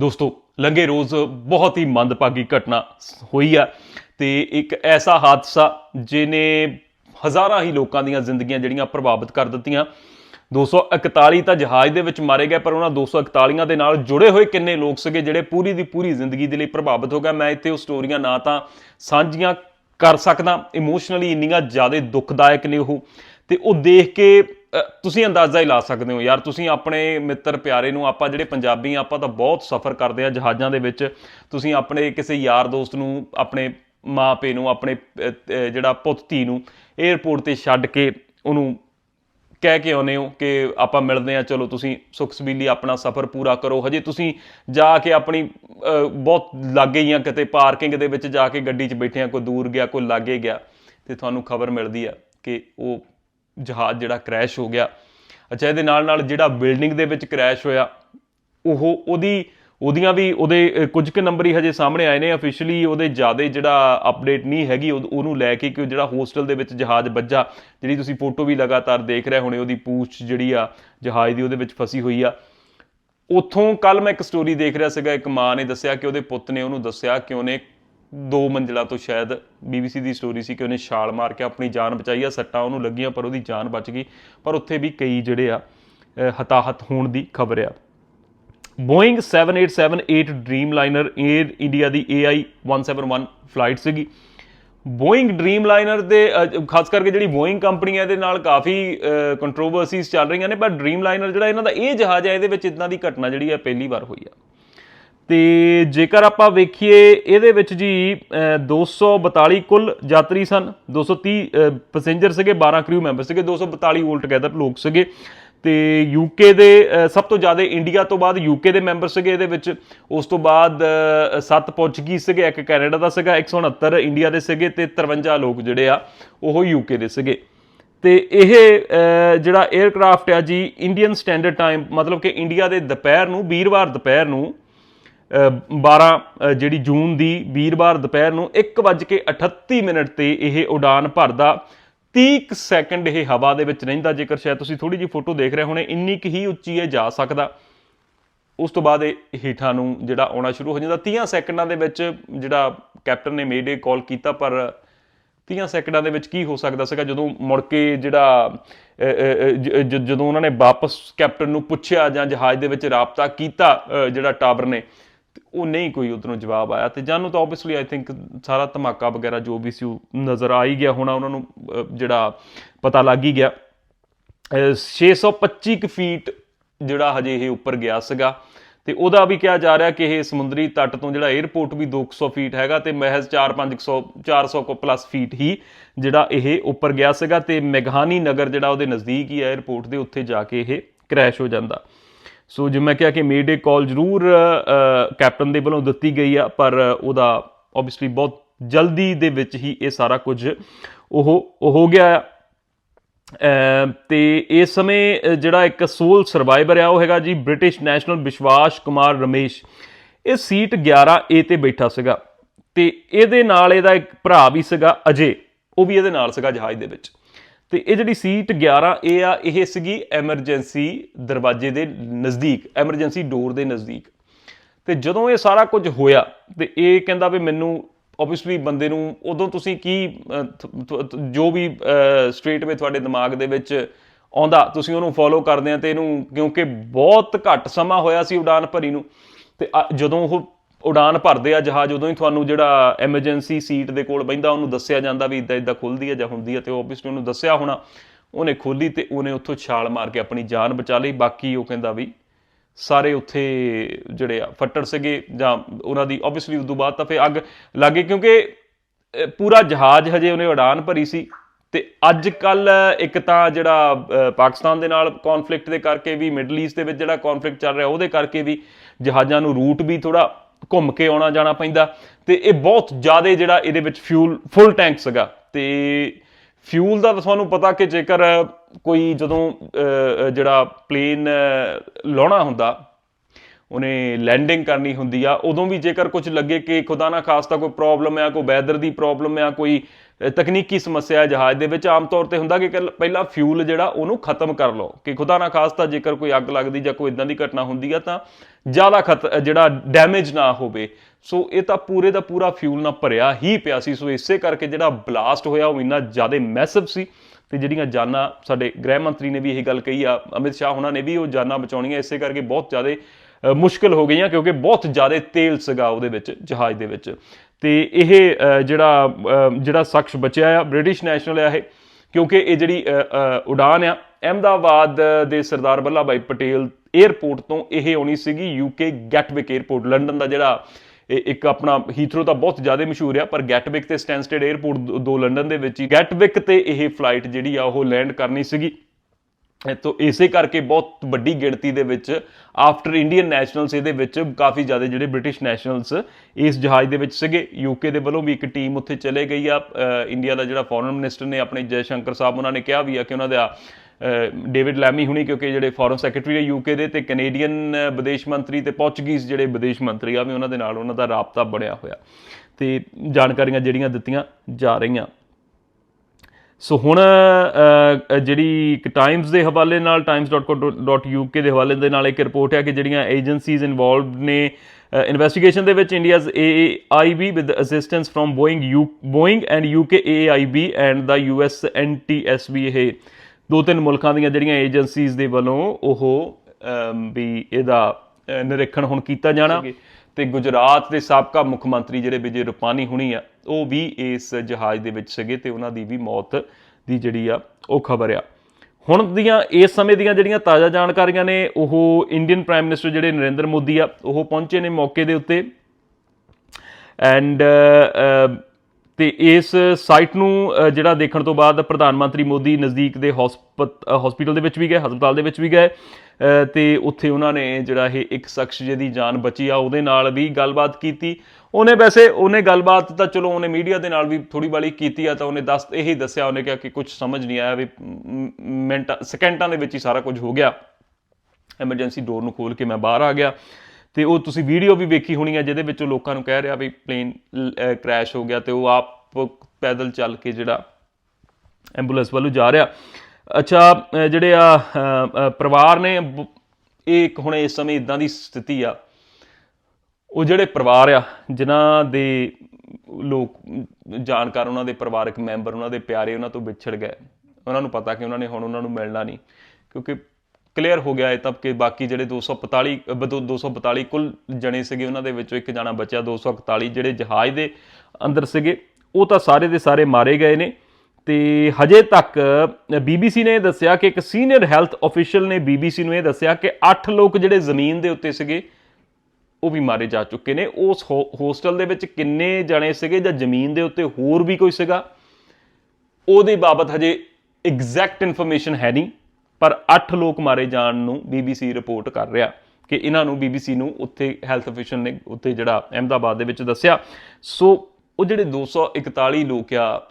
ਦੋਸਤੋ, ਲੰਘੇ ਰੋਜ਼ ਬਹੁਤ ਹੀ ਮੰਦਭਾਗੀ ਘਟਨਾ ਹੋਈ ਆ ਤੇ ਇੱਕ ਐਸਾ ਹਾਦਸਾ ਜਿਨੇ ਹਜ਼ਾਰਾਂ ਹੀ ਲੋਕਾਂ ਦੀਆਂ ਜ਼ਿੰਦਗੀਆਂ ਜਿਹੜੀਆਂ ਪ੍ਰਭਾਵਿਤ ਕਰ ਦਿੱਤੀਆਂ। 241 ਤਾਂ ਜਹਾਜ਼ ਦੇ ਵਿੱਚ ਮਾਰੇ ਗਏ, ਪਰ ਉਹਨਾਂ 241 ਦੇ ਨਾਲ ਜੁੜੇ ਹੋਏ ਕਿੰਨੇ ਲੋਕ ਸੀਗੇ ਜਿਹੜੇ ਪੂਰੀ ਦੀ ਪੂਰੀ ਜ਼ਿੰਦਗੀ ਦੇ ਲਈ ਪ੍ਰਭਾਵਿਤ ਹੋ ਗਏ। ਮੈਂ ਇੱਥੇ ਉਹ ਸਟੋਰੀਆਂ ਨਾ ਤਾਂ ਸਾਂਝੀਆਂ ਕਰ ਸਕਦਾ। ਇਮੋਸ਼ਨਲੀ ਇੰਨੀਆਂ ਜ਼ਿਆਦਾ ਦੁੱਖਦਾਇਕ ਨੇ ਉਹ। ਤੇ ਉਹ ਦੇਖ ਕੇ ਤੁਸੀਂ ਅੰਦਾਜ਼ਾ ਹੀ ਲਾ ਸਕਦੇ ਹੋ ਯਾਰ, ਤੁਸੀਂ ਆਪਣੇ ਮਿੱਤਰ ਪਿਆਰੇ ਨੂੰ, ਆਪਾਂ ਜਿਹੜੇ ਪੰਜਾਬੀ ਆ ਆਪਾਂ ਤਾਂ ਬਹੁਤ ਸਫ਼ਰ ਕਰਦੇ ਆ ਜਹਾਜ਼ਾਂ ਦੇ ਵਿੱਚ। ਤੁਸੀਂ ਆਪਣੇ ਕਿਸੇ ਯਾਰ ਦੋਸਤ ਨੂੰ, ਆਪਣੇ ਮਾਪੇ ਨੂੰ, ਆਪਣੇ ਜਿਹੜਾ ਪੁੱਤ ਧੀ ਨੂੰ 에ਅਰਪੋਰਟ ਤੇ ਛੱਡ ਕੇ ਉਹਨੂੰ ਕਹਿ ਕੇ ਆਉਨੇ ਹੋ ਕਿ ਆਪਾਂ ਮਿਲਦੇ ਆ ਚਲੋ ਤੁਸੀਂ ਸੁਖ ਸਬੀਲੀ ਆਪਣਾ ਸਫ਼ਰ ਪੂਰਾ ਕਰੋ। ਹਜੇ ਤੁਸੀਂ ਜਾ ਕੇ ਆਪਣੀ ਬਹੁਤ ਲਾਗੇ ਜਾਂ ਕਿਤੇ, ਪਾਰਕਿੰਗ ਦੇ ਵਿੱਚ ਜਾ ਕੇ ਗੱਡੀ 'ਚ ਬੈਠੇ ਆ, ਕੋਈ ਦੂਰ ਗਿਆ, ਕੋਈ ਲਾਗੇ ਗਿਆ ਤੇ ਤੁਹਾਨੂੰ ਖਬਰ ਮਿਲਦੀ ਆ ਕਿ ਉਹ ਜਹਾਜ਼ ਜਿਹੜਾ ਕ੍ਰੈਸ਼ ਹੋ ਗਿਆ। ਅੱਛਾ, ਇਹਦੇ ਨਾਲ ਨਾਲ ਜਿਹੜਾ ਬਿਲਡਿੰਗ ਦੇ ਵਿੱਚ ਕ੍ਰੈਸ਼ ਹੋਇਆ, ਉਹ ਉਹਦੀ, ਉਹਦੀਆਂ ਵੀ ਉਹਦੇ ਕੁਝ ਕੁ ਨੰਬਰ ਹੀ ਹਜੇ ਸਾਹਮਣੇ ਆਏ ਨੇ। ਅਫੀਸ਼ੀਅਲੀ ਉਹਦੇ ਜ਼ਿਆਦਾ ਜਿਹੜਾ ਅਪਡੇਟ ਨਹੀਂ ਹੈਗੀ, ਉਹ- ਉਹਨੂੰ ਲੈ ਕੇ ਕਿ ਜਿਹੜਾ ਹੋਸਟਲ ਦੇ ਵਿੱਚ ਜਹਾਜ਼ ਵੱਜਾ, ਜਿਹੜੀ ਤੁਸੀਂ ਫੋਟੋ ਵੀ ਲਗਾਤਾਰ ਦੇਖ ਰਹੇ ਹੋਣੇ, ਉਹਦੀ ਪੂਛ ਜਿਹੜੀ ਆ, ਜਹਾਜ਼ ਦੀ ਉਹਦੇ ਵਿੱਚ ਫਸੀ ਹੋਈ ਆ। ਉੱਥੋਂ ਕੱਲ ਮੈਂ ਇੱਕ ਸਟੋਰੀ ਦੇਖ ਰਿਹਾ ਸੀਗਾ, ਇੱਕ ਮਾਂ ਨੇ ਦੱਸਿਆ ਕਿ ਉਹਦੇ ਪੁੱਤ ਨੇ ਉਹਨੂੰ ਦੱਸਿਆ ਕਿ ਉਹਨੇ ਦੋ ਮੰਜ਼ਲਾ ਤੋਂ ਸ਼ਾਇਦ BBC ਦੀ ਸਟੋਰੀ ਸੀ ਕਿ ਉਹਨੇ ਛਾਲ ਮਾਰ ਕੇ ਆਪਣੀ ਜਾਨ ਬਚਾਈ ਆ, ਸੱਟਾਂ ਉਹਨੂੰ ਲੱਗੀਆਂ, ਪਰ ਉਹਦੀ ਜਾਨ ਬਚ ਗਈ। ਪਰ ਉੱਥੇ ਵੀ ਕਈ ਜਿਹੜੇ ਆ ਹਤਾਹਤ ਹੋਣ ਦੀ ਖਬਰ ਆ। ਬੋਇੰਗ 7878 ਡ੍ਰੀਮਲਾਈਨਰ 에ਅਰ ਇੰਡੀਆ ਦੀ AI 171 ਫਲਾਈਟ ਸੀਗੀ। ਬੋਇੰਗ ਡ੍ਰੀਮਲਾਈਨਰ ਦੇ ਖਾਸ ਕਰਕੇ ਜਿਹੜੀ ਬੋਇੰਗ ਕੰਪਨੀ ਹੈ ਇਹਦੇ ਨਾਲ ਕਾਫੀ ਕੰਟਰੋਵਰਸੀਜ਼ ਚੱਲ ਰਹੀਆਂ ਨੇ, ਪਰ ਡ੍ਰੀਮਲਾਈਨਰ ਜਿਹੜਾ ਇਹਨਾਂ ਦਾ ਇਹ ਜਹਾਜ਼ ਹੈ ਇਹਦੇ ਵਿੱਚ ਇਦਾਂ ਦੀ ਘਟਨਾ ਜਿਹੜੀ ਹੈ ਪਹਿਲੀ ਵਾਰ ਹੋਈ ਆ। ਤੇ ਜੇਕਰ ਆਪਾਂ ਵੇਖੀਏ ਇਹਦੇ ਵਿੱਚ ਜੀ ਅ, 242 ਕੁੱਲ ਯਾਤਰੀ ਸਨ 230 ਪੈਸੇਂਜਰ ਸੀਗੇ 12 ਕਰੂ ਮੈਂਬਰ ਸੀਗੇ 242 ਆਲ ਟੁਗੇਦਰ ਲੋਕ ਸੀਗੇ। ਤੇ ਯੂਕੇ ਦੇ ਸਭ ਤੋਂ ਜ਼ਿਆਦਾ ਇੰਡੀਆ ਤੋਂ ਬਾਅਦ ਯੂਕੇ ਦੇ ਮੈਂਬਰ ਸੀਗੇ ਇਹਦੇ ਵਿੱਚ। ਉਸ ਤੋਂ ਬਾਅਦ 7 ਪੁਰਤਗੀਜ਼ ਸੀਗੇ ਇੱਕ ਕੈਨੇਡਾ ਦਾ ਸੀਗਾ 169 ਇੰਡੀਆ ਦੇ ਸੀਗੇ ਤੇ 53 ਲੋਕ ਜਿਹੜੇ ਆ ਉਹ ਯੂਕੇ ਦੇ ਸੀਗੇ। ਤੇ ਇਹ ਜਿਹੜਾ 에ਅਰਕ੍ਰਾਫਟ ਆ ਜੀ ਇੰਡੀਅਨ ਸਟੈਂਡਰਡ ਟਾਈਮ ਮਤਲਬ ਕਿ ਇੰਡੀਆ ਦੇ ਦੁਪਹਿਰ ਨੂੰ ਵੀਰਵਾਰ ਦੁਪਹਿਰ ਨੂੰ 12 ਜਿਹੜੀ ਜੂਨ ਦੀ ਵੀਰਵਾਰ ਦੁਪਹਿਰ ਨੂੰ 1:38 ਮਿੰਟ ਤੇ ਇਹ ਉਡਾਨ ਭਰਦਾ 30 ਕੁ ਸੈਕਿੰਡ ਇਹ ਹਵਾ ਦੇ ਵਿੱਚ ਰਹਿੰਦਾ, ਜੇਕਰ ਸ਼ਾਇਦ ਤੁਸੀਂ ਥੋੜੀ ਜਿਹੀ ਫੋਟੋ ਦੇਖ ਰਹੇ ਹੋਣੇ, ਇੰਨੀ ਕੁ ਹੀ ਉੱਚੀ ਇਹ ਜਾ ਸਕਦਾ। ਉਸ ਤੋਂ ਬਾਅਦ ਇਹ ਹੇਠਾਂ ਨੂੰ ਜਿਹੜਾ ਆਉਣਾ ਸ਼ੁਰੂ ਹੋ ਜਾਂਦਾ। 30 ਸੈਕਿੰਡਾਂ ਦੇ ਵਿੱਚ ਜਿਹੜਾ ਕੈਪਟਨ ਨੇ ਮੇਡੇ ਕਾਲ ਕੀਤਾ, ਪਰ 30 ਸੈਕਿੰਡਾਂ ਦੇ ਵਿੱਚ ਕੀ ਹੋ ਸਕਦਾ ਸੀਗਾ? ਜਦੋਂ ਮੁੜ ਕੇ ਜਿਹੜਾ ਜਦੋਂ ਉਹਨਾਂ ਨੇ ਵਾਪਸ ਕੈਪਟਨ ਨੂੰ ਪੁੱਛਿਆ ਜਾਂ ਜਹਾਜ਼ ਦੇ ਵਿੱਚ ਰਾਬਤਾ ਕੀਤਾ ਜਿਹੜਾ ਟਾਵਰ ਨੇ ਉਹ ਨਹੀਂ ਕੋਈ ਉਧਰੋਂ ਜਵਾਬ ਆਇਆ। ਤੇ ਜਾਨੂੰ ਤਾਂ ਆਬਵੀਅਸਲੀ ਆਈ ਥਿੰਕ ਸਾਰਾ ਧਮਾਕਾ ਵਗੈਰਾ ਜੋ ਵੀ ਸੀ ਉਹ ਨਜ਼ਰ ਆ ਹੀ ਗਿਆ। ਹੋਣਾ ਉਹਨਾਂ ਨੂੰ ਜਿਹੜਾ ਪਤਾ ਲੱਗ ਹੀ ਗਿਆ। ਅਹ 625 ਕੁ ਫੀਟ ਜਿਹੜਾ ਹਜੇ ਇਹ ਉੱਪਰ ਗਿਆ ਸੀਗਾ। ਤੇ ਉਹਦਾ ਵੀ ਕਿਹਾ ਜਾ ਰਿਹਾ ਕਿ ਇਹ ਸਮੁੰਦਰੀ ਤੱਟ ਤੋਂ ਜਿਹੜਾ 에ਅਰਪੋਰਟ ਵੀ 200 ਫੀਟ ਹੈਗਾ ਤੇ ਮਹਿਜ਼ 4-500 400 ਕੋ ਪਲੱਸ ਫੀਟ ਹੀ ਜਿਹੜਾ ਇਹ ਉੱਪਰ ਗਿਆ ਸੀਗਾ। ਤੇ ਮੈਗਹਾਨੀ ਨਗਰ ਜਿਹੜਾ ਉਹਦੇ ਨਜ਼ਦੀਕ ਹੀ ਹੈ 에ਅਰਪੋਰਟ ਦੇ, ਉੱਥੇ ਜਾ ਕੇ ਇਹ ਕ੍ਰੈਸ਼ ਹੋ ਜਾਂਦਾ। ਸੋ ਜਿਵੇਂ ਮੈਂ ਕਿਹਾ ਕਿ ਮੇਡੇ ਕਾਲ ਜ਼ਰੂਰ ਕੈਪਟਨ ਦੇ ਵੱਲੋਂ ਦਿੱਤੀ ਗਈ ਆ, ਪਰ ਉਹਦਾ ਆਬਵੀਅਸਲੀ ਬਹੁਤ ਜਲਦੀ ਦੇ ਵਿੱਚ ਹੀ ਇਹ ਸਾਰਾ ਕੁਝ ਉਹ ਹੋ ਗਿਆ ਆ। ਅਮ ਤੇ ਇਸ ਸਮੇਂ ਜਿਹੜਾ ਇੱਕ ਸੋਲ ਸਰਵਾਈਵਰ ਆ, ਉਹ ਹੈਗਾ ਜੀ ਬ੍ਰਿਟਿਸ਼ ਨੈਸ਼ਨਲ ਵਿਸ਼ਵਾਸ ਕੁਮਾਰ ਰਮੇਸ਼। ਇਹ ਸੀਟ 11A ਤੇ ਬੈਠਾ ਸੀਗਾ। ਤੇ ਇਹਦੇ ਨਾਲ ਇਹਦਾ ਇੱਕ ਭਰਾ ਵੀ ਸੀਗਾ, ਅਜੇ। ਉਹ ਵੀ ਇਹਦੇ ਨਾਲ ਸੀਗਾ ਜਹਾਜ਼ ਦੇ ਵਿੱਚ। ਤੇ ਇਹ ਜਿਹੜੀ ਸੀਟ 11A ਆ, ਇਹ ਸੀਗੀ ਐਮਰਜੈਂਸੀ ਦਰਵਾਜ਼ੇ ਦੇ ਨਜ਼ਦੀਕ, ਐਮਰਜੈਂਸੀ ਡੋਰ ਦੇ ਨਜ਼ਦੀਕ। ਤੇ ਜਦੋਂ ਇਹ ਸਾਰਾ ਕੁਝ ਹੋਇਆ, ਤੇ ਇਹ ਕਹਿੰਦਾ ਵੀ ਮੈਨੂੰ ਆਬਵੀਅਸਲੀ ਬੰਦੇ ਨੂੰ ਉਦੋਂ ਤੁਸੀਂ ਕੀ ਜੋ ਵੀ ਸਟ੍ਰੇਟ ਵੇ ਤੁਹਾਡੇ ਦਿਮਾਗ ਦੇ ਵਿੱਚ ਆਉਂਦਾ, ਤੁਸੀਂ ਉਹਨੂੰ ਫੋਲੋ ਕਰਦੇ ਆ ਤੇ ਇਹਨੂੰ, ਕਿਉਂਕਿ ਬਹੁਤ ਘੱਟ ਸਮਾਂ ਹੋਇਆ ਸੀ ਉਡਾਨ ਭਰੀ ਨੂੰ। ਤੇ ਅ- ਜਦੋਂ ਉਹ ਉਡਾਨ ਭਰਦੇ ਆ ਜਹਾਜ਼, ਉਦੋਂ ਹੀ ਤੁਹਾਨੂੰ ਜਿਹੜਾ ਐਮਰਜੈਂਸੀ ਸੀਟ ਦੇ ਕੋਲ ਬੈਂਦਾ ਉਹਨੂੰ ਦੱਸਿਆ ਜਾਂਦਾ ਵੀ ਇਦਾਂ ਇਦਾਂ ਖੁੱਲਦੀ ਹੈ ਜਾਂ ਹੁੰਦੀ ਹੈ ਤੇ ਆਬਵੀਅਸਲੀ ਉਹਨੂੰ ਦੱਸਿਆ ਹੋਣਾ। ਉਹਨੇ ਖੋਲੀ ਤੇ ਉਹਨੇ ਉੱਥੋਂ ਛਾਲ ਮਾਰ ਕੇ ਆਪਣੀ ਜਾਨ ਬਚਾ ਲਈ। ਬਾਕੀ ਉਹ ਕਹਿੰਦਾ ਵੀ ਸਾਰੇ ਉੱਥੇ ਜਿਹੜੇ ਆ ਫੱਟੜ ਸੀਗੇ ਜਾਂ ਉਹਨਾਂ ਦੀ ਆਬਵੀਅਸਲੀ ਉਸ ਤੋਂ ਬਾਅਦ ਤਾਂ ਫੇ ਅੱਗ ਲੱਗੇ ਕਿਉਂਕਿ ਪੂਰਾ ਜਹਾਜ਼ ਹਜੇ ਉਹਨੇ ਉਡਾਨ ਭਰੀ ਸੀ। ਤੇ ਅੱਜ ਕੱਲ ਇੱਕ ਤਾਂ ਜਿਹੜਾ ਪਾਕਿਸਤਾਨ ਦੇ ਨਾਲ ਕਨਫਲਿਕਟ ਦੇ ਕਰਕੇ ਵੀ ਮਿਡਲ ਈਸਟ ਦੇ ਵਿੱਚ ਜਿਹੜਾ ਕਨਫਲਿਕਟ ਚੱਲ ਰਿਹਾ, ਉਹਦੇ ਕਰਕੇ ਵੀ ਜਹਾਜ਼ਾਂ ਨੂੰ ਰੂਟ ਵੀ ਥੋੜਾ ਘੁੰਮ ਕੇ ਆਉਣਾ ਜਾਣਾ ਪੈਂਦਾ ਤੇ ਇਹ ਬਹੁਤ ਜ਼ਿਆਦਾ ਜਿਹੜਾ ਇਹਦੇ ਵਿੱਚ ਫਿਊਲ ਫੁੱਲ ਟੈਂਕ ਸੀਗਾ। ਤੇ ਫਿਊਲ ਦਾ ਤਾਂ ਤੁਹਾਨੂੰ ਪਤਾ ਕਿ ਜੇਕਰ ਕੋਈ ਜਦੋਂ ਜਿਹੜਾ ਪਲੇਨ ਲਾਉਣਾ ਹੁੰਦਾ ਉਹਨੇ ਲੈਂਡਿੰਗ ਕਰਨੀ ਹੁੰਦੀ ਆ, ਉਦੋਂ ਵੀ ਜੇਕਰ ਕੁਝ ਲੱਗੇ ਕਿ ਖੁਦਾ ਨਾ ਖਾਸਤਾ ਕੋਈ ਪ੍ਰੋਬਲਮ ਆ, ਕੋਈ ਵੈਦਰ ਦੀ ਪ੍ਰੋਬਲਮ ਆ, ਕੋਈ ਤਕਨੀਕੀ ਸਮੱਸਿਆ ਜਹਾਜ਼ ਦੇ ਵਿੱਚ, ਆਮ ਤੌਰ ਤੇ ਹੁੰਦਾ ਕਿ ਕੱਲ- ਪਹਿਲਾਂ ਫਿਊਲ ਜਿਹੜਾ ਉਹਨੂੰ ਖਤਮ ਕਰ ਲਓ। ਕਿ ਖੁਦਾ ਨਾ ਖਾਸਤਾ ਜੇਕਰ ਕੋਈ ਅੱਗ ਲੱਗਦੀ ਜਾਂ ਕੋਈ ਇਦਾਂ ਦੀ ਘਟਨਾ ਹੁੰਦੀ ਆ, ਤਾਂ ਜ਼ਿਆਦਾ ਖਤ ਜਿਹੜਾ ਡੈਮੇਜ ਨਾ ਹੋਵੇ। ਸੋ ਇਹ ਤਾਂ ਪੂਰੇ ਦਾ ਪੂਰਾ ਫਿਊਲ ਨਾਲ ਭਰਿਆ ਹੀ ਪਿਆ ਸੀ। ਸੋ ਇਸੇ ਕਰਕੇ ਜਿਹੜਾ ਬਲਾਸਟ ਹੋਇਆ, ਉਹ ਇੰਨਾ ਜ਼ਿਆਦਾ ਮੈਸਿਵ ਸੀ। ਤੇ ਜਿਹੜੀਆਂ ਜਾਨਾਂ, ਸਾਡੇ ਗ੍ਰਹਿ ਮੰਤਰੀ ਨੇ ਵੀ ਇਹ ਗੱਲ ਕਹੀ ਆ, ਅਮਿਤ ਸ਼ਾਹ ਉਹਨਾਂ ਨੇ ਵੀ ਉਹ ਜਾਨਾਂ ਬਚਾਉਣੀਆਂ, ਇਸੇ ਕਰਕੇ ਬਹੁਤ ਜ਼ਿਆਦਾ ਮੁਸ਼ਕਲ ਹੋ ਗਈਆਂ ਕਿਉਂਕਿ ਬਹੁਤ ਜ਼ਿਆਦਾ ਤੇਲ ਸੀਗਾ ਉਹਦੇ ਵਿੱਚ, ਜਹਾਜ਼ ਦੇ ਵਿੱਚ। ਤੇ ਇਹ ਜਿਹੜਾ ਜਿਹੜਾ ਸ਼ਖਸ ਬਚਿਆ ਆ ਬ੍ਰਿਟਿਸ਼ ਨੈਸ਼ਨਲ ਆ ਇਹ, ਕਿਉਂਕਿ ਇਹ ਜਿਹੜੀ ਉਡਾਨ ਆ, ਅਹਿਮਦਾਬਾਦ ਦੇ ਸਰਦਾਰ ਬੱਲਾ ਭਾਈ ਪਟੇਲ 에ਅਰਪੋਰਟ ਤੋਂ ਇਹ ਆਉਣੀ ਸੀਗੀ ਯੂਕੇ ਗੈਟਵਿਕ 에ਅਰਪੋਰਟ ਲੰਡਨ ਦਾ ਜਿਹੜਾ ਇੱਕ ਆਪਣਾ ਹੀਥਰੋ ਤਾਂ ਬਹੁਤ ਜ਼ਿਆਦਾ ਮਸ਼ਹੂਰ ਆ, ਪਰ ਗੈਟਵਿਕ ਤੇ ਸਟੈਂਸਟਡ 에ਅਰਪੋਰਟ ਦੋ ਲੰਡਨ ਦੇ ਵਿੱਚ ਹੀ। ਗੈਟਵਿਕ ਤੇ ਇਹ ਫਲਾਈਟ ਜਿਹੜੀ ਆ ਉਹ ਲੈਂਡ ਕਰਨੀ ਸੀਗੀ। ਤੋ ਇਸੇ ਕਰਕੇ ਬਹੁਤ ਵੱਡੀ ਗਿਣਤੀ ਦੇ ਵਿੱਚ ਆਫਟਰ ਇੰਡੀਅਨ ਨੈਸ਼ਨਲਸ ਇਹਦੇ ਵਿੱਚ ਕਾਫੀ ਜ਼ਿਆਦਾ ਜਿਹੜੇ ਬ੍ਰਿਟਿਸ਼ ਨੈਸ਼ਨਲਸ ਇਸ ਜਹਾਜ਼ ਦੇ ਵਿੱਚ ਸੀਗੇ। ਯੂਕੇ ਦੇ ਵੱਲੋਂ ਵੀ ਇੱਕ ਟੀਮ ਉੱਥੇ ਚਲੇ ਗਈ ਆ। ਇੰਡੀਆ ਦਾ ਜਿਹੜਾ ਫੋਰਨ ਮਿਨਿਸਟਰ ਨੇ ਆਪਣੇ ਜੈ ਸ਼ੰਕਰ ਸਾਹਿਬ ਉਹਨਾਂ ਨੇ ਕਿਹਾ ਵੀ ਆ ਕਿ ਉਹਨਾਂ ਦਾ ਡੇਵਿਡ ਲੈਮੀ ਹੁਣੀ ਕਿਉਂਕਿ ਜਿਹੜੇ ਫੋਰਨ ਸੈਕਟਰੀ ਹੈ ਯੂਕੇ ਦੇ ਤੇ ਕੈਨੇਡੀਅਨ ਵਿਦੇਸ਼ ਮੰਤਰੀ ਤੇ ਪੋਰਚੁਗੀਜ਼ ਜਿਹੜੇ ਵਿਦੇਸ਼ ਮੰਤਰੀ ਆ ਵੀ ਉਹਨਾਂ ਦੇ ਨਾਲ ਉਹਨਾਂ ਦਾ ਰਾਬਤਾ ਬਣਿਆ ਹੋਇਆ। ਤੇ ਜਾਣਕਾਰੀਆਂ ਜਿਹੜੀਆਂ ਦਿੱਤੀਆਂ ਜਾ ਰਹੀਆਂ। ਸੋ ਹੁਣ ਜਿਹੜੀ ਇੱਕ ਟਾਈਮਸ ਦੇ ਹਵਾਲੇ ਨਾਲ times.co.uk ਦੇ ਹਵਾਲੇ ਦੇ ਨਾਲ ਇੱਕ ਰਿਪੋਰਟ ਹੈ ਕਿ ਜਿਹੜੀਆਂ ਏਜੰਸੀਜ਼ ਇਨਵੋਲਵਡ ਨੇ ਇਨਵੈਸਟੀਗੇਸ਼ਨ ਦੇ ਵਿੱਚ India's AAIB with assistance firm Boeing you Boeing and UK AAIB and the US NTSB ਇਹ ਦੋ ਤਿੰਨ ਮੁਲਕਾਂ ਦੀਆਂ ਜਿਹੜੀਆਂ ਏਜੰਸੀਜ਼ ਦੇ ਵੱਲੋਂ ਉਹ ਵੀ ਇਹਦਾ ਨਿਰੀਖਣ ਹੁਣ ਕੀਤਾ ਜਾਣਾ। ਤੇ ਗੁਜਰਾਤ ਦੇ ਸਾਬਕਾ ਮੁੱਖ ਮੰਤਰੀ ਜਿਹੜੇ ਵਿਜੇ ਰੁਪਾਨੀ ਹੁਣੀ ਆ, ਉਹ ਵੀ ਇਸ ਜਹਾਜ਼ ਦੇ ਵਿੱਚ ਸੀਗੇ ਤੇ ਉਹਨਾਂ ਦੀ ਵੀ ਮੌਤ ਦੀ ਜਿਹੜੀ ਆ, ਉਹ ਖਬਰ ਆ। ਹੁਣ ਦੀਆਂ, ਇਸ ਸਮੇਂ ਦੀਆਂ ਜਿਹੜੀਆਂ ਤਾਜ਼ਾ ਜਾਣਕਾਰੀਆਂ ਨੇ, ਉਹ ਇੰਡੀਅਨ ਪ੍ਰਾਈਮ ਮਿਨਿਸਟਰ ਜਿਹੜੇ ਨਰਿੰਦਰ ਮੋਦੀ ਆ, ਉਹ ਪਹੁੰਚੇ ਨੇ ਮੌਕੇ ਦੇ ਉੱਤੇ। ਐਂਡ ਤੇ ਇਸ ਸਾਈਟ ਨੂੰ ਜਿਹੜਾ ਦੇਖਣ ਤੋਂ ਬਾਅਦ ਪ੍ਰਧਾਨ ਮੰਤਰੀ ਮੋਦੀ ਨਜ਼ਦੀਕ ਦੇ ਹਸਪੀਟਲ ਦੇ ਵਿੱਚ ਵੀ ਗਏ, ਹਸਪਤਾਲ ਦੇ ਵਿੱਚ ਵੀ ਗਏ। ਤੇ ਉੱਥੇ ਉਹਨਾਂ ਨੇ ਜਿਹੜਾ ਇਹ ਇੱਕ ਸ਼ਖਸ ਜਿਹਦੀ ਜਾਨ ਬਚੀ ਆ, ਉਹਦੇ ਨਾਲ ਵੀ ਗੱਲਬਾਤ ਕੀਤੀ। ਉਹਨੇ ਵੈਸੇ ਉਹਨੇ ਗੱਲਬਾਤ ਤਾਂ ਚਲੋ ਉਹਨੇ ਮੀਡੀਆ ਦੇ ਨਾਲ ਵੀ ਥੋੜੀ ਬਾਲੀ ਕੀਤੀ ਆ, ਤਾਂ ਉਹਨੇ ਦੱਸ, ਇਹੀ ਦੱਸਿਆ ਉਹਨੇ ਕਿਹਾ ਕਿ ਕੁਝ ਸਮਝ ਨਹੀਂ ਆਇਆ ਵੀ ਮ- ਮਿੰਟਾਂ, ਸਕਿੰਟਾਂ ਦੇ ਵਿੱਚ ਹੀ ਸਾਰਾ ਕੁਝ ਹੋ ਗਿਆ। ਐਮਰਜੈਂਸੀ ਡੋਰ ਨੂੰ ਖੋਲ ਕੇ ਮੈਂ ਬਾਹਰ ਆ ਗਿਆ। ਤੇ ਉਹ ਤੁਸੀਂ ਵੀਡੀਓ ਵੀ ਵੇਖੀ ਹੋਣੀ ਹੈ ਜਿਹਦੇ ਵਿੱਚ ਉਹ ਲੋਕਾਂ ਨੂੰ ਕਹਿ ਰਿਹਾ ਵੀ ਪਲੇਨ ਕ੍ਰੈਸ਼ ਹੋ ਗਿਆ ਤੇ ਉਹ ਆਪ ਪੈਦਲ ਚੱਲ ਕੇ ਜਿਹੜਾ ਐਂਬੂਲੈਂਸ ਵੱਲੋਂ ਜਾ ਰਿਹਾ। ਅੱਛਾ ਜਿਹੜੇ ਆ ਪਰਿਵਾਰ ਨੇ ਬ- ਇਹ ਇੱਕ ਹੁਣ ਇਸ ਸਮੇਂ ਇਦਾਂ ਦੀ ਸਥਿਤੀ ਆ। ਉਹ ਜਿਹੜੇ ਪਰਿਵਾਰ ਆ ਜਿਨ੍ਹਾਂ ਦੇ ਲੋਕ ਜਾਣਕਾਰ ਉਹਨਾਂ ਦੇ ਪਰਿਵਾਰਕ ਮੈਂਬਰ ਉਹਨਾਂ ਦੇ ਪਿਆਰੇ ਉਹਨਾਂ ਤੋਂ ਵਿਛੜ ਗਏ। ਉਹਨਾਂ ਨੂੰ ਪਤਾ ਕਿ ਉਹਨਾਂ ਨੇ ਹੁਣ ਉਹਨਾਂ ਨੂੰ ਮਿਲਣਾ ਨਹੀਂ। ਕਿਉਂਕਿ ਕਲੀਅਰ ਹੋ ਗਿਆ ਇਹ ਤਾਂ ਕਿ ਬਾਕੀ ਜਿਹੜੇ 245 ਅ, ਬਦੋ- 242 ਕੁੱਲ ਜਣੇ ਸੀਗੇ ਉਹਨਾਂ ਦੇ ਵਿੱਚੋਂ ਇੱਕ ਜਾਣਾ ਬਚਿਆ 241 ਜਿਹੜੇ ਜਹਾਜ਼ ਦੇ ਅੰਦਰ ਸੀਗੇ ਉਹ ਤਾਂ ਸਾਰੇ ਦੇ ਸਾਰੇ ਮਾਰੇ ਗਏ ਨੇ। ਤੇ ਹਜੇ ਤੱਕ ਬੀਬੀਸੀ ਨੇ ਇਹ ਦੱਸਿਆ ਕਿ ਇੱਕ ਸੀਨੀਅਰ ਹੈਲਥ ਅਫੀਸ਼ੀਅਲ ਨੇ ਬੀਬੀਸੀ ਨੂੰ ਇਹ ਦੱਸਿਆ ਕਿ 8 ਲੋਕ ਜਿਹੜੇ ਜ਼ਮੀਨ ਦੇ ਉੱਤੇ ਸੀਗੇ, ਉਹ ਵੀ ਮਾਰੇ ਜਾ ਚੁੱਕੇ ਨੇ। ਉਸ ਹੋ- ਹੋਸਟਲ ਦੇ ਵਿੱਚ ਕਿੰਨੇ ਜਣੇ ਸੀਗੇ ਜਾਂ ਜ਼ਮੀਨ ਦੇ ਉੱਤੇ ਹੋਰ ਵੀ ਕੋਈ ਸੀਗਾ? ਉਹਦੇ ਬਾਬਤ ਹਜੇ ਐਗਜ਼ੈਕਟ ਇਨਫੋਰਮੇਸ਼ਨ ਹੈ ਨਹੀਂ, ਪਰ 8 ਲੋਕ ਮਾਰੇ ਜਾਣ ਨੂੰ ਬੀਬੀਸੀ ਰਿਪੋਰਟ ਕਰ ਰਿਹਾ ਕਿ ਇਹਨਾਂ ਨੂੰ ਬੀਬੀਸੀ ਨੂੰ ਉੱਥੇ ਹੈਲਥ ਅਫੀਸ਼ੀਅਲ ਨੇ ਉੱਥੇ ਜਿਹੜਾ ਅਹਿਮਦਾਬਾਦ ਦੇ ਵਿੱਚ ਦੱਸਿਆ। ਸੋ ਉਹ ਜਿਹੜੇ 241 ਲੋਕ ਆ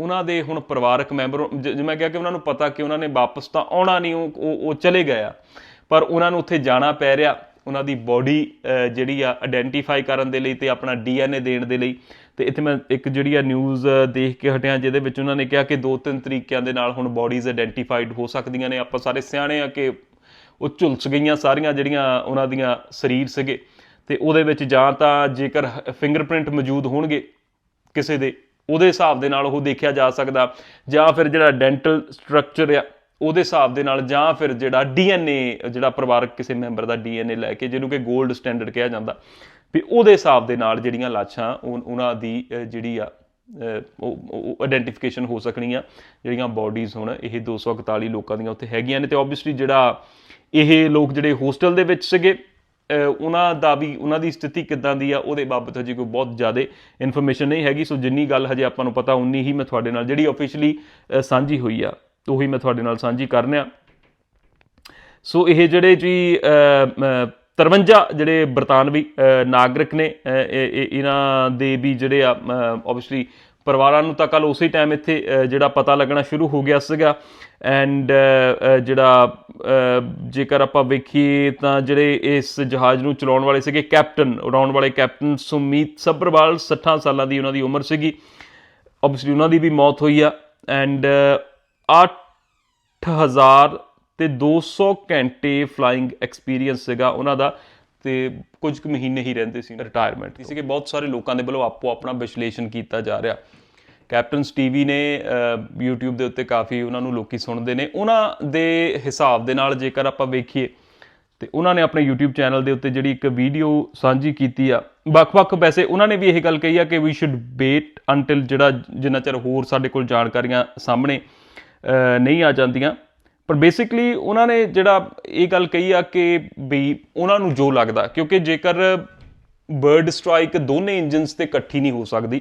ਉਹਨਾਂ ਦੇ ਹੁਣ ਪਰਿਵਾਰਕ ਮੈਂਬਰ ਜਿਵੇਂ ਮੈਂ ਕਿਹਾ ਕਿ ਉਹਨਾਂ ਨੂੰ ਪਤਾ ਕਿ ਉਹਨਾਂ ਨੇ ਵਾਪਸ ਤਾਂ ਆਉਣਾ ਨਹੀਂ, ਉਹ ਉਹ ਚਲੇ ਗਏ ਆ। ਪਰ ਉਹਨਾਂ ਨੂੰ ਉੱਥੇ ਜਾਣਾ ਪੈ ਰਿਹਾ, ਉਹਨਾਂ ਦੀ ਬੋਡੀ ਜਿਹੜੀ ਆ ਆਇਡੈਂਟੀਫਾਈ ਕਰਨ ਦੇ ਲਈ ਤੇ ਆਪਣਾ ਡੀਐਨਏ ਦੇਣ ਦੇ ਲਈ। ਤੇ ਇੱਥੇ ਮੈਂ ਇੱਕ ਜਿਹੜੀ ਆ ਨਿਊਜ਼ ਦੇਖ ਕੇ ਹਟਿਆ, ਜਿਹਦੇ ਵਿੱਚ ਉਹਨਾਂ ਨੇ ਕਿਹਾ ਕਿ ਦੋ ਤਿੰਨ ਤਰੀਕਿਆਂ ਦੇ ਨਾਲ ਹੁਣ ਬੋਡੀਜ਼ ਆਇਡੈਂਟੀਫਾਈਡ ਹੋ ਸਕਦੀਆਂ ਨੇ। ਆਪਾਂ ਸਾਰੇ ਸਿਆਣੇ ਆ ਕਿ ਉਹ ਝੁਲਸ ਗਈਆਂ ਸਾਰੀਆਂ ਜਿਹੜੀਆਂ ਉਹਨਾਂ ਦੀਆਂ ਸਰੀਰ ਸੀਗੇ। ਤੇ ਉਹਦੇ ਵਿੱਚ ਜਾਂ ਤਾਂ ਜੇਕਰ ਫਿੰਗਰਪ੍ਰਿੰਟ ਮੌਜੂਦ ਹੋਣਗੇ ਕਿਸੇ ਦੇ ਉਹਦੇ ਹਿਸਾਬ ਦੇ ਨਾਲ ਉਹ ਦੇਖਿਆ ਜਾ ਸਕਦਾ। ਜਾਂ ਫਿਰ ਜਿਹੜਾ ਡੈਂਟਲ ਸਟਰਕਚਰ ਆ ਉਹਦੇ ਹਿਸਾਬ ਦੇ ਨਾਲ ਜਾਂ ਫਿਰ ਜਿਹੜਾ ਡੀਐਨਏ ਜਿਹੜਾ ਪਰਿਵਾਰਕ ਕਿਸੇ ਮੈਂਬਰ ਦਾ ਡੀਐਨਏ ਲੈ ਕੇ ਜਿਹਨੂੰ ਕਿ 골ਡ ਸਟੈਂਡਰਡ ਕਿਹਾ ਜਾਂਦਾ ਵੀ ਉਹਦੇ ਹਿਸਾਬ ਦੇ ਨਾਲ ਜਿਹੜੀਆਂ ਲਾਸ਼ਾਂ ਉਹ- ਉਹਨਾਂ ਦੀ ਜਿਹੜੀ ਆ ਅਹ, ਉਹ ਆਇਡੈਂਟੀਫਿਕੇਸ਼ਨ ਹੋ ਸਕਣੀਆਂ। ਜਿਹੜੀਆਂ ਬਾਡੀਜ਼ ਹੁਣ ਇਹ 241 ਲੋਕਾਂ ਦੀਆਂ ਉੱਥੇ ਹੈਗੀਆਂ ਨੇ ਤੇ ਆਬਵੀਅਸਲੀ ਜਿਹੜਾ ਇਹ ਲੋਕ ਜਿਹੜੇ ਹੋਸਟਲ ਦੇ ਵਿੱਚ ਸੀਗੇ ਉਹਨਾਂ ਦਾ ਵੀ ਉਹਨਾਂ ਦੀ ਸਥਿਤੀ ਕਿੱਦਾਂ ਦੀ ਆ ਉਹਦੇ ਬਾਬਤ ਹਜੇ ਕੋਈ ਬਹੁਤ ਜ਼ਿਆਦਾ ਇਨਫੋਰਮੇਸ਼ਨ ਨਹੀਂ ਹੈਗੀ। ਸੋ ਜਿੰਨੀ ਗੱਲ ਹਜੇ ਆਪਾਂ ਨੂੰ ਪਤਾ ਉਨੀ ਹੀ ਮੈਂ ਤੁਹਾਡੇ ਨਾਲ ਜਿਹੜੀ ਆਫੀਸ਼ੀਅਲੀ ਸਾਂਝੀ ਹੋਈ ਆ ਉਹੀ ਮੈਂ ਤੁਹਾਡੇ ਨਾਲ ਸਾਂਝੀ ਕਰਨਿਆ ਸੋ ਇਹ ਜਿਹੜੇ ਜੀ ਅ, 53 ਜਿਹੜੇ ਬਰਤਾਨਵੀ ਨਾਗਰਿਕ ਨੇ ਇਹਨਾਂ ਦੇ ਵੀ ਜਿਹੜੇ ਆ ਆਬਵੀਅਸਲੀ ਪਰਿਵਾਰਾਂ ਨੂੰ ਤਾਂ ਕੱਲ ਉਸੇ ਟਾਈਮ ਇੱਥੇ ਜਿਹੜਾ ਪਤਾ ਲੱਗਣਾ ਸ਼ੁਰੂ ਹੋ ਗਿਆ ਸੀਗਾ। ਐਂਡ ਜਿਹੜਾ ਜੇਕਰ ਆਪਾਂ ਵੇਖੀਏ ਤਾਂ ਜਿਹੜੇ ਇਸ ਜਹਾਜ਼ ਨੂੰ ਚਲਾਉਣ ਵਾਲੇ ਸੀਗੇ ਕੈਪਟਨ, ਉਡਾਉਣ ਵਾਲੇ ਕੈਪਟਨ ਸੁਮੀਤ ਸੱਭਰਵਾਲ 60 ਸਾਲਾਂ ਦੀ ਉਹਨਾਂ ਦੀ ਉਮਰ ਸੀਗੀ। ਆਬਵੀਅਸਲੀ ਉਹਨਾਂ ਦੀ ਵੀ ਮੌਤ ਹੋਈ ਆ। ਐਂਡ 8000 ਤੇ 200 ਘੰਟੇ ਫਲਾਈਂਗ ਐਕਸਪੀਰੀਅੰਸ ਸੀਗਾ ਉਹਨਾਂ ਦਾ। ਤੇ ਕੁਝ ਕੁ ਮਹੀਨੇ ਹੀ ਰਹਿੰਦੇ ਸੀ ਰਿਟਾਇਰਮੈਂਟ ਸੀਗੇ ਬਹੁਤ ਸਾਰੇ ਲੋਕਾਂ ਦੇ ਵੱਲੋਂ ਆਪੋ ਆਪਣਾ ਵਿਸ਼ਲੇਸ਼ਣ ਕੀਤਾ ਜਾ ਰਿਹਾ। ਕੈਪਟਨ ਸਟੀਵੀ ਨੇ ਅਹ, YouTube ਦੇ ਉੱਤੇ ਕਾਫੀ ਉਹਨਾਂ ਨੂੰ ਲੋਕੀ ਸੁਣਦੇ ਨੇ। ਉਹਨਾਂ ਦੇ ਹਿਸਾਬ ਦੇ ਨਾਲ ਜੇਕਰ ਆਪਾਂ ਵੇਖੀਏ ਤੇ ਉਹਨਾਂ ਨੇ ਆਪਣੇ YouTube ਚੈਨਲ ਦੇ ਉੱਤੇ ਜਿਹੜੀ ਇੱਕ ਵੀਡੀਓ ਸਾਂਝੀ ਕੀਤੀ ਆ। ਵੱਖ-ਵੱਖ ਵੈਸੇ ਉਹਨਾਂ ਨੇ ਵੀ ਇਹ ਗੱਲ ਕਹੀ ਆ ਕਿ ਵੀ ਸ਼ੁੱਡ ਵੇਟ ਅੰਟਿਲ ਜਿਹੜਾ ਜਿੰਨਾ ਚਿਰ ਹੋਰ ਸਾਡੇ ਕੋਲ ਜਾਣਕਾਰੀਆਂ ਸਾਹਮਣੇ ਨਹੀਂ ਆ ਜਾਂਦੀਆਂ। ਪਰ ਬੇਸਿਕਲੀ ਉਹਨਾਂ ਨੇ ਜਿਹੜਾ ਇਹ ਗੱਲ ਕਹੀ ਆ ਕਿ ਵੀ ਉਹਨਾਂ ਨੂੰ ਜੋ ਲੱਗਦਾ, ਕਿਉਂਕਿ ਜੇਕਰ ਬਰਡ ਸਟ੍ਰਾਈਕ ਦੋਨੇ ਇੰਜਨਸ ਤੇ ਇਕੱਠੀ ਨਹੀਂ ਹੋ ਸਕਦੀ,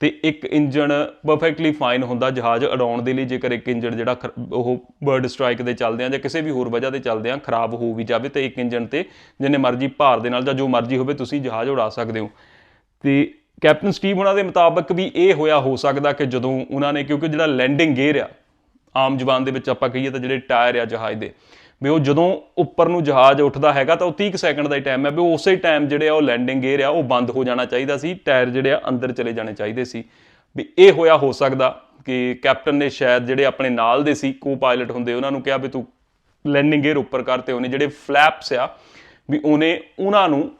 ਤੇ ਇੱਕ ਇੰਜਨ ਪਰਫੈਕਟਲੀ ਫਾਈਨ ਹੁੰਦਾ ਜਹਾਜ਼ ਉਡਾਉਣ ਦੇ ਲਈ, ਜੇਕਰ ਇੱਕ ਇੰਜਨ ਜਿਹੜਾ ਖਰ- ਉਹ ਬਰਡ ਸਟ੍ਰਾਈਕ ਦੇ ਚੱਲਦੇ ਆ ਜਾਂ ਕਿਸੇ ਵੀ ਹੋਰ ਵਜ੍ਹਾ ਤੇ ਚੱਲਦੇ ਆ, ਖਰਾਬ ਹੋ ਵੀ ਜਾਵੇ ਤੇ ਇੱਕ ਇੰਜਨ ਤੇ ਜਿੰਨੇ ਮਰਜ਼ੀ ਭਾਰ ਦੇ ਨਾਲ ਜਾਂ ਜੋ ਮਰਜ਼ੀ ਹੋਵੇ ਤੁਸੀਂ ਜਹਾਜ਼ ਉਡਾ ਸਕਦੇ ਹੋ। ਤੇ ਕੈਪਟਨ ਸਟੀਵ ਉਹਨਾਂ ਦੇ ਮੁਤਾਬਕ ਵੀ ਇਹ ਹੋਇਆ, ਹੋ ਸਕਦਾ ਕਿ ਜਦੋਂ ਉਹਨਾਂ ਨੇ, ਕਿਉਂਕਿ ਜਿਹੜਾ ਲੈਂਡਿੰਗ ਗੇਅਰ ਆ ਆਮ ਜ਼ੁਬਾਨ ਦੇ ਵਿੱਚ ਆਪਾਂ ਕਹੀਏ ਤਾਂ ਜਿਹੜੇ ਟਾਇਰ ਆ ਜਹਾਜ਼ ਦੇ, ਵੀ ਉਹ ਜਦੋਂ ਉੱਪਰ ਨੂੰ ਜਹਾਜ਼ ਉੱਠਦਾ ਹੈਗਾ ਤਾਂ ਉਹ 30 ਕੁ ਸੈਕਿੰਡ ਦਾ ਹੀ ਟਾਈਮ ਹੈ, ਵੀ ਉਸੇ ਟਾਈਮ ਜਿਹੜੇ ਆ ਉਹ ਲੈਂਡਿੰਗ ਗੇਅਰ ਆ, ਉਹ ਬੰਦ ਹੋ ਜਾਣਾ ਚਾਹੀਦਾ ਸੀ, ਟਾਇਰ ਜਿਹੜੇ ਆ ਅੰਦਰ ਚਲੇ ਜਾਣੇ ਚਾਹੀਦੇ ਸੀ। ਵੀ ਇਹ ਹੋਇਆ, ਹੋ ਸਕਦਾ ਕਿ ਕੈਪਟਨ ਨੇ ਸ਼ਾਇਦ ਜਿਹੜੇ ਆਪਣੇ ਨਾਲ ਦੇ ਸੀ ਕੋ ਪਾਇਲਟ ਹੁੰਦੇ, ਉਹਨਾਂ ਨੂੰ ਕਿਹਾ ਵੀ ਤੂੰ ਲੈਂਡਿੰਗ ਗੇਅਰ ਉੱਪਰ ਕਰ ਤੇ ਉਹਨੇ ਜਿਹੜੇ ਫਲੈਪਸ ਆ, ਵੀ ਉਹਨੇ ਉਹਨਾਂ ਨੂੰ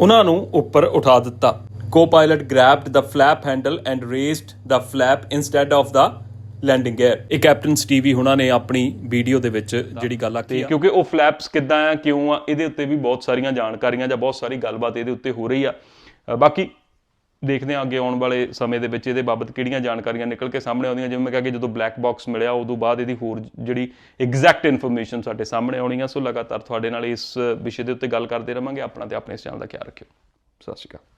ਉਹਨਾਂ ਨੂੰ ਉੱਪਰ ਉਠਾ ਦਿੱਤਾ। Co-pilot grabbed the flap handle and raised the flap instead of the landing gear ਇਹ ਕੈਪਟਨ ਸਟੀਵੀ ਹੁਣਾਂ ਨੇ ਆਪਣੀ ਵੀਡੀਓ ਦੇ ਵਿੱਚ ਜਿਹੜੀ ਗੱਲ ਆਖੀ ਆ। ਕਿਉਂਕਿ ਉਹ ਫਲੈਪਸ ਕਿੱਦਾਂ ਆ ਕਿਉਂ ਆ ਇਹਦੇ ਉੱਤੇ ਵੀ ਬਹੁਤ ਸਾਰੀਆਂ ਜਾਣਕਾਰੀਆਂ ਜਾਂ ਬਹੁਤ ਸਾਰੀ ਗੱਲਬਾਤ ਇਹਦੇ ਉੱਤੇ ਹੋ ਰਹੀ ਆ। ਬਾਕੀ ਦੇਖਦੇ ਹਾਂ ਅੱਗੇ ਆਉਣ ਵਾਲੇ ਸਮੇਂ ਦੇ ਵਿੱਚ ਇਹਦੇ ਬਾਬਤ ਕਿਹੜੀਆਂ ਜਾਣਕਾਰੀਆਂ ਨਿਕਲ ਕੇ ਸਾਹਮਣੇ ਆਉਂਦੀਆਂ। ਜਿਵੇਂ ਮੈਂ ਕਿਹਾ ਕਿ ਜਦੋਂ ਬਲੈਕ ਬਾਕਸ ਮਿਲਿਆ ਉਦੋਂ ਬਾਅਦ ਇਹਦੀ ਹੋਰ ਜਿਹੜੀ ਐਗਜ਼ੈਕਟ ਇਨਫੋਰਮੇਸ਼ਨ ਸਾਡੇ ਸਾਹਮਣੇ ਆਉਣੀ ਆ ਸੋ ਲਗਾਤਾਰ ਤੁਹਾਡੇ ਨਾਲ ਇਸ ਵਿਸ਼ੇ ਦੇ ਉੱਤੇ ਗੱਲ ਕਰਦੇ ਰਵਾਂਗੇ। ਆਪਣਾ ਤੇ ਆਪਣੇ ਇਸ ਚੈਨਲ ਦਾ ਖਿਆਲ ਰੱਖਿਓ। ਸਤਿ ਸ਼੍ਰੀ ਅਕਾਲ।